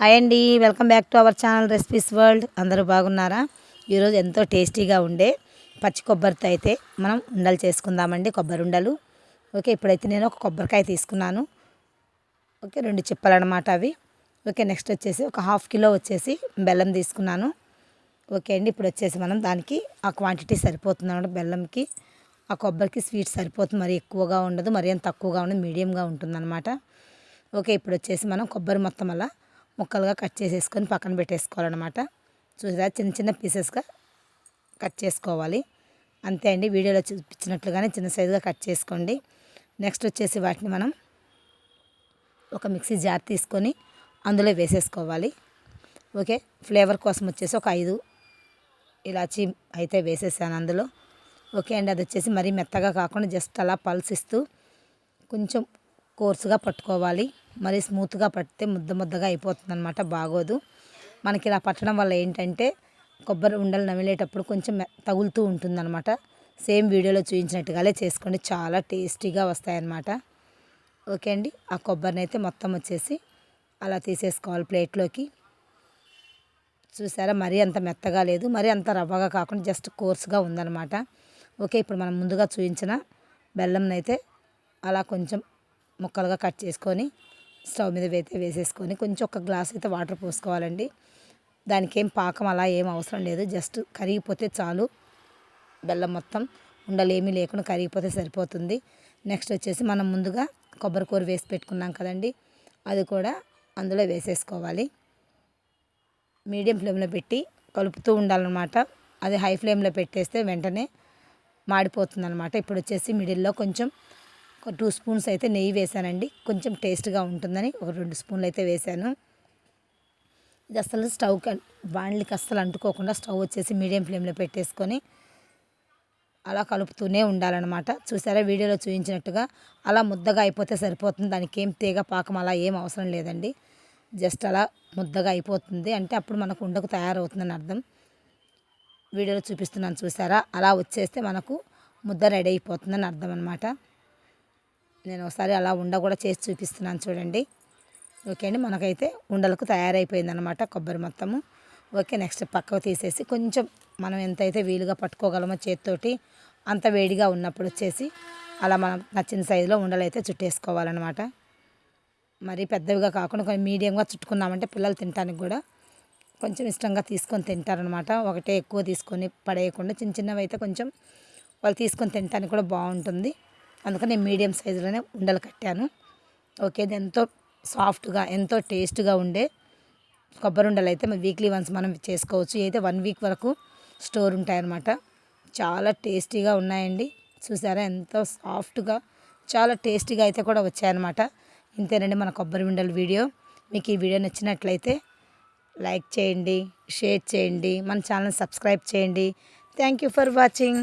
Hi అండి welcome back to our channel recipes world. అందరూ బాగున్నారా? ఈరోజు ఎంతో టేస్టీగా ఉండే పచ్చి కొబ్బరితో అయితే మనం ఉండలు చేసుకుందామండి కొబ్బరి ఉండలు. ఓకే ఇప్పుడైతే నేను ఒక కొబ్బరికాయ తీసుకున్నాను. ఓకే రెండు చిప్పలు అనమాట అవి. ఓకే నెక్స్ట్ వచ్చేసి ఒక హాఫ్ కిలో వచ్చేసి బెల్లం తీసుకున్నాను. ఓకే అండి ఇప్పుడు వచ్చేసి మనం దానికి ఆ క్వాంటిటీ సరిపోతుంది అనమాట బెల్లంకి. ఆ కొబ్బరికి స్వీట్ సరిపోతుంది మరి ఎక్కువగా ఉండదు మరి అంత తక్కువగా ఉండదు మీడియంగా ఉంటుందన్నమాట. ఓకే ఇప్పుడు వచ్చేసి మనం కొబ్బరి మొత్తం అలా ముక్కలుగా కట్ చేసేసుకొని పక్కన పెట్టేసుకోవాలన్నమాట. చూసారా? చిన్న చిన్న పీసెస్గా కట్ చేసుకోవాలి. అంతే అండి. వీడియోలో చూపించినట్లుగానే చిన్న సైజుగా కట్ చేసుకోండి. నెక్స్ట్ వచ్చేసి వాటిని మనం ఒక మిక్సీ జార్ తీసుకొని అందులో వేసేసుకోవాలి. ఓకే? ఫ్లేవర్ కోసం వచ్చేసి ఒక ఐదు ఇలాచి అయితే వేసేసాను అందులో. ఓకే అండి. అది వచ్చేసి మరీ మెత్తగా కాకుండా జస్ట్ అలా పల్స్ ఇస్తూ కొంచెం కోర్సుగా పట్టుకోవాలి. మరి స్మూత్గా పడితే ముద్ద ముద్దగా అయిపోతుంది అనమాట బాగోదు. మనకి ఇలా పట్టడం వల్ల ఏంటంటే కొబ్బరి ఉండలు నమిలేటప్పుడు కొంచెం తగులుతూ ఉంటుందన్నమాట. సేమ్ వీడియోలో చూపించినట్టుగానే చేసుకోండి చాలా టేస్టీగా వస్తాయన్నమాట. ఓకే అండి ఆ కొబ్బరిని అయితే మొత్తం వచ్చేసి అలా తీసేసుకోవాలి ప్లేట్లోకి. చూసారా మరీ అంత మెత్తగా లేదు మరీ అంత రవ్వగా కాకుండా జస్ట్ కోర్స్గా ఉందన్నమాట. ఓకే ఇప్పుడు మనం ముందుగా చూపించిన బెల్లంనైతే అలా కొంచెం ముక్కలుగా కట్ చేసుకొని స్టవ్ మీద అయితే వేసేసుకొని కొంచెం ఒక గ్లాస్ అయితే వాటర్ పోసుకోవాలండి. దానికి ఏం పాకం అలా ఏం అవసరం లేదు. జస్ట్ కరిగిపోతే చాలు. బెల్లం మొత్తం ఉండలు ఏమీ లేకుండా కరిగిపోతే సరిపోతుంది. నెక్స్ట్ వచ్చేసి మనం ముందుగా కొబ్బరి కూర వేసి పెట్టుకున్నాం కదండి. అది కూడా అందులో వేసేసుకోవాలి. మీడియం ఫ్లేమ్లో పెట్టి కలుపుతూ ఉండాలన్నమాట. అది హై ఫ్లేమ్లో పెట్టేస్తే వెంటనే మాడిపోతుంది అనమాట ఇప్పుడు వచ్చేసి మిడిల్లో కొంచెం ఒక టూ స్పూన్స్ అయితే నెయ్యి వేసానండి కొంచెం టేస్ట్గా ఉంటుందని ఒక రెండు స్పూన్లు అయితే వేసాను ఇది అసలు స్టవ్ బాండ్లకి అస్సలు అంటుకోకుండా స్టవ్ వచ్చేసి మీడియం ఫ్లేమ్లో పెట్టేసుకొని అలా కలుపుతూనే ఉండాలన్నమాట. చూసారా వీడియోలో చూపించినట్టుగా అలా ముద్దగా అయిపోతే సరిపోతుంది. దానికి ఏం తీగ పాకం అలా ఏం అవసరం లేదండి. జస్ట్ అలా ముద్దగా అయిపోతుంది. అంటే అప్పుడు మనకు ఉండకు తయారవుతుందని అర్థం. వీడియోలో చూపిస్తున్నాను చూసారా? అలా వచ్చేస్తే మనకు ముద్ద రెడీ అయిపోతుందని అర్థం అనమాట నేను ఒకసారి అలా ఉండ కూడా చేసి చూపిస్తున్నాను చూడండి. ఓకే అండి మనకైతే ఉండలకు తయారైపోయింది అనమాట కొబ్బరి మొత్తము. ఓకే నెక్స్ట్ పక్కకు తీసేసి కొంచెం మనం ఎంతైతే వీలుగా పట్టుకోగలమో చేతితోటి అంత వేడిగా ఉన్నప్పుడు వచ్చేసి అలా మనం నచ్చిన సైజులో ఉండలు అయితే చుట్టేసుకోవాలన్నమాట. మరి పెద్దవిగా కాకుండా కొంచెం మీడియంగా చుట్టుకున్నామంటే పిల్లలు తినడానికి కూడా కొంచెం ఇష్టంగా తీసుకొని తింటారనమాట ఒకటే ఎక్కువ తీసుకొని పడేయకుండా చిన్న చిన్నవి అయితే కొంచెం వాళ్ళు తీసుకొని తినడానికి కూడా బాగుంటుంది. అందుకని నేను మీడియం సైజులోనే ఉండలు కట్టాను. ఓకే ఇది ఎంతో సాఫ్ట్గా ఎంతో టేస్ట్గా ఉండే కొబ్బరి ఉండలు అయితే వీక్లీ వన్స్ మనం చేసుకోవచ్చు. అయితే వన్ వీక్ వరకు స్టోర్ ఉంటాయన్నమాట. చాలా టేస్టీగా ఉన్నాయండి. చూసారా ఎంతో సాఫ్ట్గా చాలా టేస్టీగా అయితే కూడా వచ్చాయన్నమాట. ఇంతేనండి మన కొబ్బరి ఉండలు వీడియో. మీకు ఈ వీడియో నచ్చినట్లయితే లైక్ చేయండి షేర్ చేయండి మన ఛానల్ సబ్స్క్రైబ్ చేయండి. Thank you for watching.